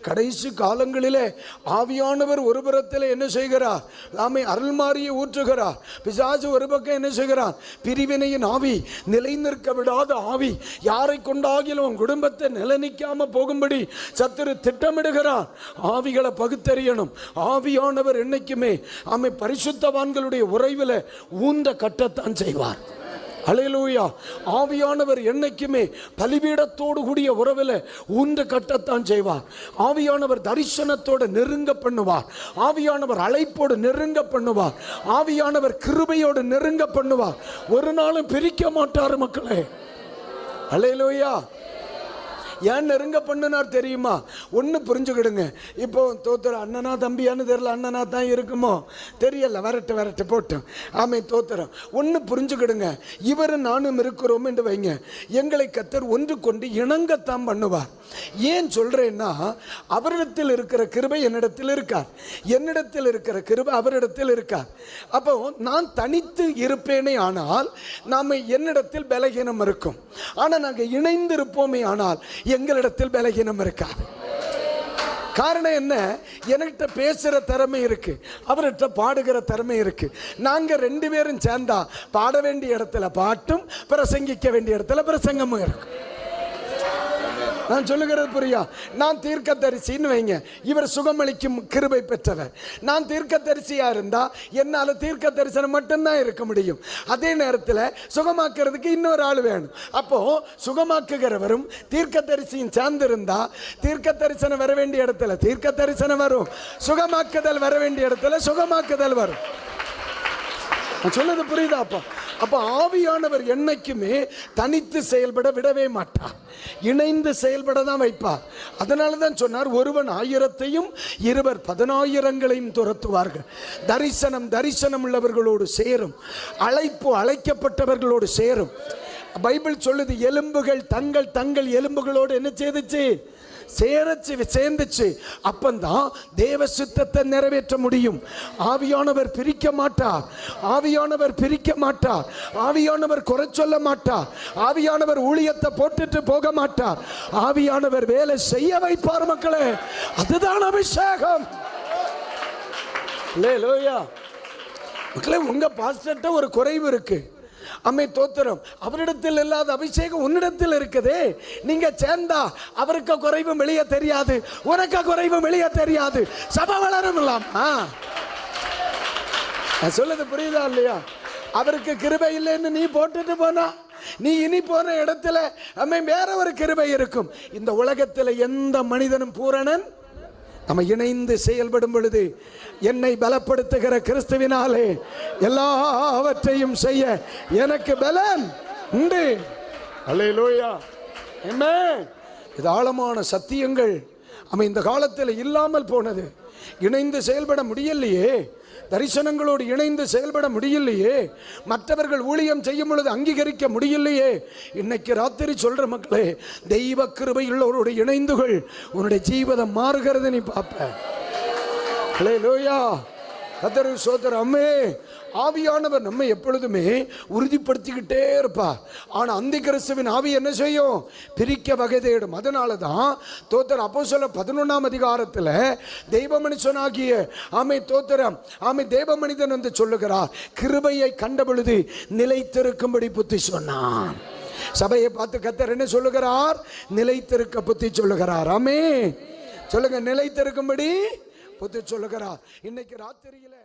கடைசி காலங்களிலே ஆவியானவர் ஒரு புறத்தில் என்ன செய்கிறார்? ஆமை அருள்மாரியை ஊற்றுகிறார். பிசாசு ஒரு பக்கம் என்ன செய்கிறார்? பிரிவினையின் ஆவி நிலை நிற்க விடாத ஆவி யாரை கொண்டாகிலும் உன் குடும்பத்தை நிலநிக்காம போகும்படி சத்துரு திட்டமிடுகிறார். ஆவிகளை பகுத்தறியணும். ஆவியானவர் என்னைக்குமே ஆமை பரிசுத்தவான்களுடைய உறைவில் ஊந்த கட்டத்தான் செய்வார். அலையலூயா. ஆவியானவர் என்னைக்குமே பலிபீடத்தோடு கூடிய உறவில் ஊன்று கட்டத்தான் செய்வார். ஆவியானவர் தரிசனத்தோடு நெருங்க பண்ணுவார். ஆவியானவர் அழைப்போடு நெருங்க பண்ணுவார். ஆவியானவர் கிருபையோடு நெருங்க பண்ணுவார். ஒரு நாளும் பிரிக்க மாட்டார் மக்களே. அலையலூயா. ஏன் நெருங்க பண்ணுனார் தெரியுமா? ஒன்று புரிஞ்சுக்கிடுங்க. இப்போ தோத்துற அண்ணனா தம்பியான்னு தெரியல அண்ணனா தான் இருக்குமோ? தெரியல வரட்டு வரட்டு போட்டோம். ஆமை தோத்துறோம் ஒன்று புரிஞ்சுக்கிடுங்க. இவர் நானும் இருக்கிறோம் என்று வைங்க. எங்களை கத்தர் ஒன்று கொண்டு இணங்கத்தான் பண்ணுவார். ஏன் சொல்கிறேன்னா அவரிடத்தில் இருக்கிற கிருபை என்னிடத்தில் இருக்கார். என்னிடத்தில் இருக்கிற கிருபை அவரிடத்தில் இருக்கார். அப்போ நான் தனித்து இருப்பேனே ஆனால் நாம் என்னிடத்தில் பலகீனம் இருக்கும். ஆனால் நாங்கள் இணைந்து இருப்போமே ஆனால் எங்களிடத்தில் பலகீனம் இருக்காது. காரணம் என்ன? என்கிட்ட பேசுகிற திறமை இருக்கு. அவர்கிட்ட பாடுகிற திறமை இருக்கு. நாங்கள் ரெண்டு பேரும் சேர்ந்தா பாட வேண்டிய இடத்துல பாட்டும் பிரசங்கிக்க வேண்டிய இடத்துல பிரசங்கமும் இருக்கு. நான் சொல்லுகிறது புரியா? நான் தீர்க்க தரிசின்னு வைங்க. இவர் சுகமளிக்கும் கிருபை பெற்றவர். நான் தீர்க்கதரிசியா இருந்தால் என்னால் தீர்க்க தரிசனம் மட்டும்தான் இருக்க முடியும். அதே நேரத்தில் சுகமாக்குறதுக்கு இன்னொரு ஆள் வேணும். அப்போது சுகமாக்குகிறவரும் தீர்க்க தரிசியும் சேர்ந்திருந்தா தீர்க்க தரிசனம் வர வேண்டிய இடத்துல தீர்க்க தரிசனம் வரும். சுகமாக்குதல் வர வேண்டிய இடத்துல சுகமாக்குதல் வரும். நான் சொல்லுது புரியுதா அப்பா அப்போ ஆவியானவர் என்னைக்குமே தனித்து செயல்பட விடவே மாட்டார். இணைந்து செயல்பட தான் வைப்பார். அதனால தான் சொன்னார் ஒருவன் ஆயிரத்தையும் இருவர் பதினாயிரங்களையும் துரத்துவார்கள். தரிசனம் தரிசனம் உள்ளவர்களோடு சேரும். அழைப்பு அழைக்கப்பட்டவர்களோடு சேரும். பைபிள் சொல்லுது எலும்புகள் தங்கள் தங்கள் எலும்புகளோடு என்ன செய்துச்சு? சேரச்சு சேர்ந்துச்சு. அப்பந்தான் தேவ சித்தத்தை நிறைவேற்ற முடியும். ஆவியானவர் பிரிக்க மாட்டார். ஆவியானவர் பிரிக்க மாட்டார். ஆவியானவர் குறை சொல்ல மாட்டார். ஆவியானவர் ஊழியத்தை போட்டுட்டு போக மாட்டார். ஆவியானவர் வேலை செய்ய வைப்பார் மக்களே. அதுதான் அபிஷேகம். மக்களே உங்க பாஸ்டர்ட்ட ஒரு குறைவு இருக்கு. அம்மை தோத்திரம் அவரிடத்தில் இல்லாத அபிஷேகம் உன்னிடத்தில் இருக்குதே. நீங்க சேர்ந்தா அவருக்கு குறைவும் வெளியே தெரியாது உனக்கு குறைவும் வெளியே தெரியாது. சபை வளரும் இல்லாமா. நான் சொல்லுது புரியுதா இல்லையா? அவருக்கு கிருபை இல்லைன்னு நீ போட்டுட்டு போனா நீ இனி போன இடத்துல அம்மை வேற ஒரு கிருபை இருக்கும். இந்த உலகத்தில் எந்த மனிதனும் பூரணன் நம்ம இணைந்து செயல்படும் பொழுது என்னை பலப்படுத்துகிற கிறிஸ்துவினாலே எல்லாவற்றையும் செய்ய எனக்கு பலன் உண்டு. அல்லேலூயா. என்ன இது ஆழமான சத்தியங்கள் அவன் இந்த காலத்தில் இல்லாமல் போனது. இணைந்து செயல்பட முடியலையே? தரிசனங்களோடு இணைந்து செயல்பட முடியலையே? மற்றவர்கள் ஊழியம் செய்யும் பொழுது அங்கீகரிக்க முடியலையே? இன்னைக்கு ராத்திரி சொல்ற மக்களே தெய்வ கிருபையுள்ளவரோடு இணைந்துகள் உன்னுடைய ஜீவிதம் மாறுகிறது நீ பார்ப்ப லோயா கத்தரு சோதர அம்மே ஆவியானவர் நம்ம எப்பொழுதுமே உறுதிப்படுத்திக்கிட்டே இருப்பா. ஆனால் அந்த கிறிஸ்துவின் ஆவி என்ன செய்யும்? பிரிக்க வகை தேடும். அதனால தான் தோத்தர் அப்போ சொல்ல பதினொன்றாம் அதிகாரத்தில் தெய்வ மனுஷனாகிய ஆமை தோத்தரம் ஆமை தேவ மனிதன் வந்து சொல்லுகிறார். கிருபையை கண்ட பொழுது நிலைத்திருக்கும்படி புத்தி சொன்னான். சபையை பார்த்து கத்தர் என்ன சொல்லுகிறார்? நிலைத்திருக்க புத்தி சொல்லுகிறார். ஆமே. சொல்லுங்க நிலைத்திருக்கும்படி புத்தி சொல்லுகிறார். இன்னைக்கு ராத்திரியில